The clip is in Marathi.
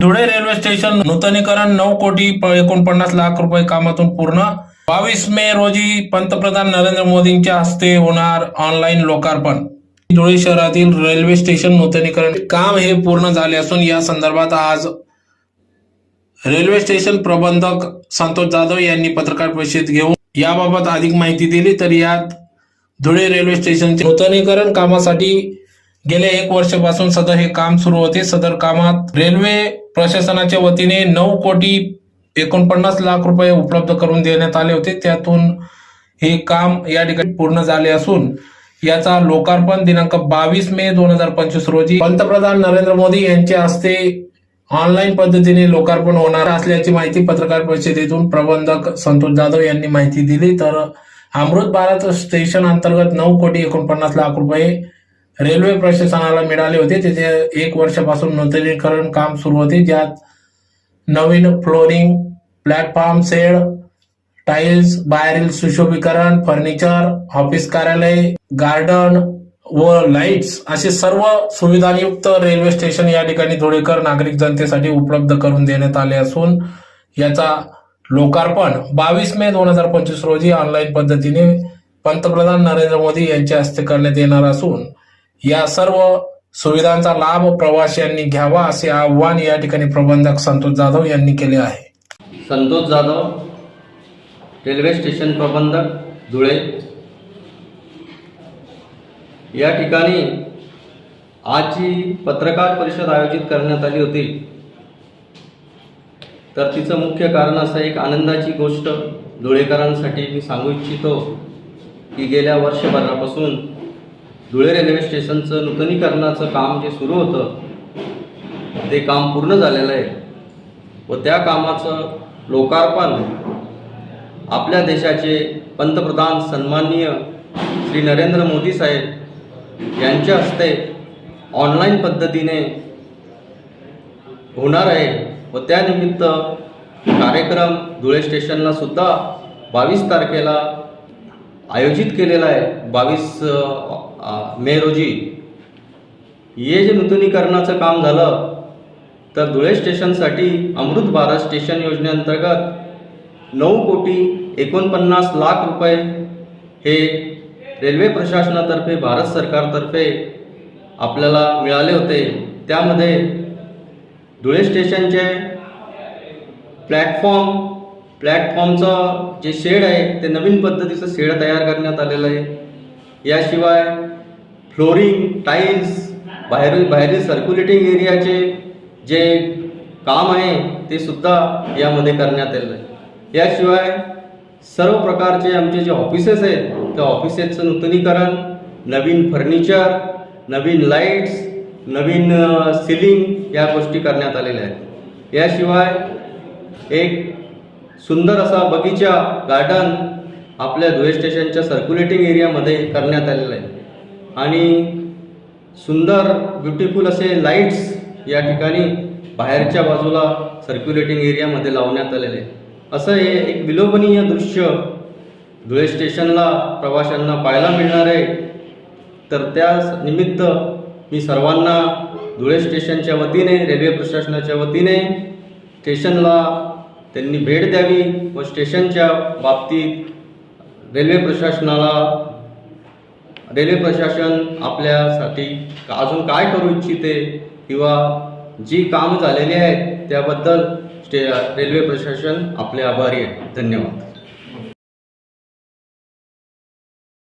धुळे रेल्वे स्टेशन नूतनीकरण नऊ कोटी एकोणपन्नास लाख रुपये कामातून पूर्ण. बावीस मे रोजी पंतप्रधान नरेंद्र मोदींच्या हस्ते होणार ऑनलाईन लोकार्पण. धुळे शहरातील रेल्वे स्टेशन नूतनीकरण काम हे पूर्ण झाले असून या संदर्भात आज रेल्वे स्टेशन प्रबंधक संतोष जाधव यांनी पत्रकार परिषद घेऊन याबाबत अधिक माहिती दिली. तर यात धुळे रेल्वे स्टेशनचे नूतनीकरण कामासाठी गेल्या एक वर्षापासून सदर हे काम सुरू होते. सदर कामात रेल्वे प्रशासनाच्या वतीने नऊ कोटी एकोणपन्नास लाख रुपये उपलब्ध करून देण्यात आले होते. त्यातून हे काम या ठिकाणी पूर्ण झाले असून याचा लोकार्पण दिनांक बावीस मे दोन हजार पंचवीस रोजी पंतप्रधान नरेंद्र मोदी यांच्या हस्ते ऑनलाईन पद्धतीने लोकार्पण होणार असल्याची माहिती पत्रकार परिषदेतून प्रबंधक संतोष जाधव यांनी माहिती दिली. तर अमृत भारत स्टेशन अंतर्गत नऊ कोटी एकोणपन्नास लाख रुपये रेल्वे प्रशासनाला मिळाले होते. त्याचे एक वर्षापासून नूतनीकरण काम सुरू होते. ज्यात नवीन फ्लोरिंग प्लॅटफॉर्म सेड टाइल्स बाहेरील सुशोभीकरण फर्निचर ऑफिस कार्यालय गार्डन व लाईट्स असे सर्व सुविधायुक्त रेल्वे स्टेशन या ठिकाणी धुळेकर नागरिक जनतेसाठी उपलब्ध करून देण्यात आले असून याचा लोकार्पण बावीस मे दोन हजार पंचवीस रोजी ऑनलाईन पद्धतीने पंतप्रधान नरेंद्र मोदी यांच्या हस्ते करण्यात येणार असून या सर्व सुविधांचा लाभ प्रवाशांनी घ्यावा असे आव्हान या ठिकाणी प्रबंधक संतोष जाधव यांनी केले आहे. संतोष जाधव रेल्वे स्टेशन प्रबंधक धुळे. या ठिकाणी आजची पत्रकार परिषद आयोजित करण्यात आली होती. तर तिचं मुख्य कारण असं एक आनंदाची गोष्ट धुळेकरांसाठी मी सांगू इच्छितो की गेल्या वर्षभरापासून धुळे रेल्वे स्टेशनचं नूतनीकरणाचं काम जे सुरू होतं ते काम पूर्ण झालेलं आहे. व त्या कामाचं लोकार्पण आपल्या देशाचे पंतप्रधान सन्माननीय श्री नरेंद्र मोदी साहेब यांच्या हस्ते ऑनलाईन पद्धतीने होणार आहे. व त्यानिमित्त कार्यक्रम धुळे स्टेशनला सुद्धा बावीस तारखेला आयोजित केलेला आहे. बावीस मे रोजी हे जे नूतनीकरणाचं काम झालं तर धुळे स्टेशनसाठी अमृत भारत स्टेशन योजनेअंतर्गत नऊ कोटी एकोणपन्नास लाख रुपये हे रेल्वे प्रशासनातर्फे भारत सरकारतर्फे आपल्याला मिळाले होते. त्यामध्ये धुळे स्टेशनचे प्लॅटफॉर्म प्लॅटफॉर्मचं जे शेड आहे ते नवीन पद्धतीचं शेड तयार करण्यात आलेलं आहे. याशिवाय फ्लोरिंग टाईल्स बाहेर बाहेरील सर्क्युलेटिंग एरियाचे जे काम आहे ते सुद्धा यामध्ये करण्यात आलेलं आहे याशिवाय सर्व प्रकारचे आमचे जे ऑफिसेस आहेत त्या ऑफिसेसचं नूतनीकरण नवीन फर्निचर नवीन लाईट्स नवीन सिलिंग या गोष्टी करण्यात आलेल्या आहेत. याशिवाय एक सुंदर असा बगीचा गार्डन आपल्या धुळे स्टेशनच्या सर्क्युलेटिंग एरियामध्ये करण्यात आलेलं आहे. आणि सुंदर ब्युटिफुल असे लाईट्स या ठिकाणी बाहेरच्या बाजूला सर्क्युलेटिंग एरियामध्ये लावण्यात आलेले आहे. असं हे एक विलोभनीय दृश्य धुळे स्टेशनला प्रवाशांना पाहायला मिळणार आहे. तर त्या निमित्त मी सर्वांना धुळे स्टेशनच्या वतीने रेल्वे प्रशासनाच्या वतीने स्टेशनला त्यांनी भेट द्यावी व स्टेशनच्या बाबतीत रेल्वे प्रशासनाला रेल्वे प्रशासन आपल्यासाठी अजून काय करू इच्छिते किंवा जी कामं झालेली आहेत त्याबद्दल स्टे रेल्वे प्रशासन आपले आभारी आहे. धन्यवाद.